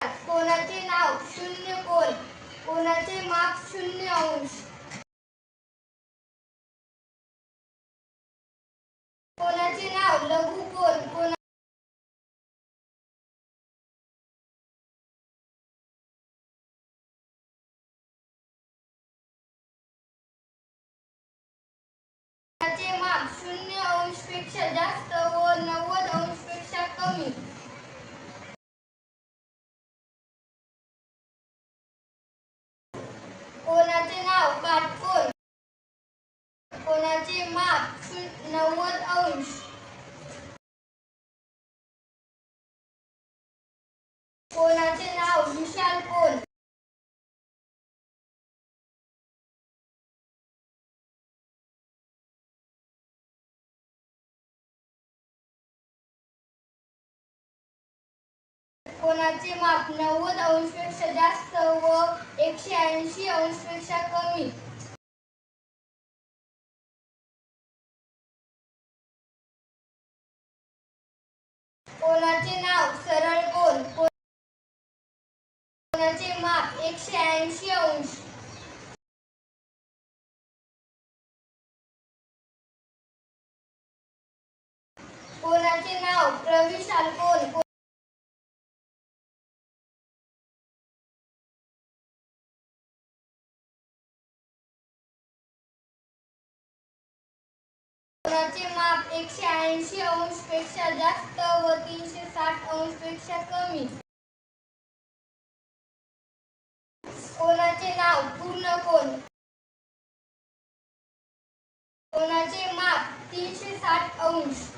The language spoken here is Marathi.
कोणाचे नाव शून्य कोण कोणाचे माप शून्य अंश. कोणाचे नाव लघु कोण कोणा माप शून्य अंशपेक्षा जास्त व कोणाचे नाव काटकोन? कोणाचे माप नव्वद अंश? कोणाचे माप नव्वद अंशपेक्षा जास्त व एकशे ऐंशी अंशपेक्षा कमी? कोणाचे नाव सरळ कोण कोणाचे माप एकशे ऐंशी अंश? कोणाचे नाव प्रविशाल कोण कोणाचे माप एकशे ऐंशी अंशपेक्षा जास्त व तीनशे साठ अंशपेक्षा कमी. कोणाचे नाव? पूर्ण कोण? कोणाचे माप? तीनशे साठ अंश.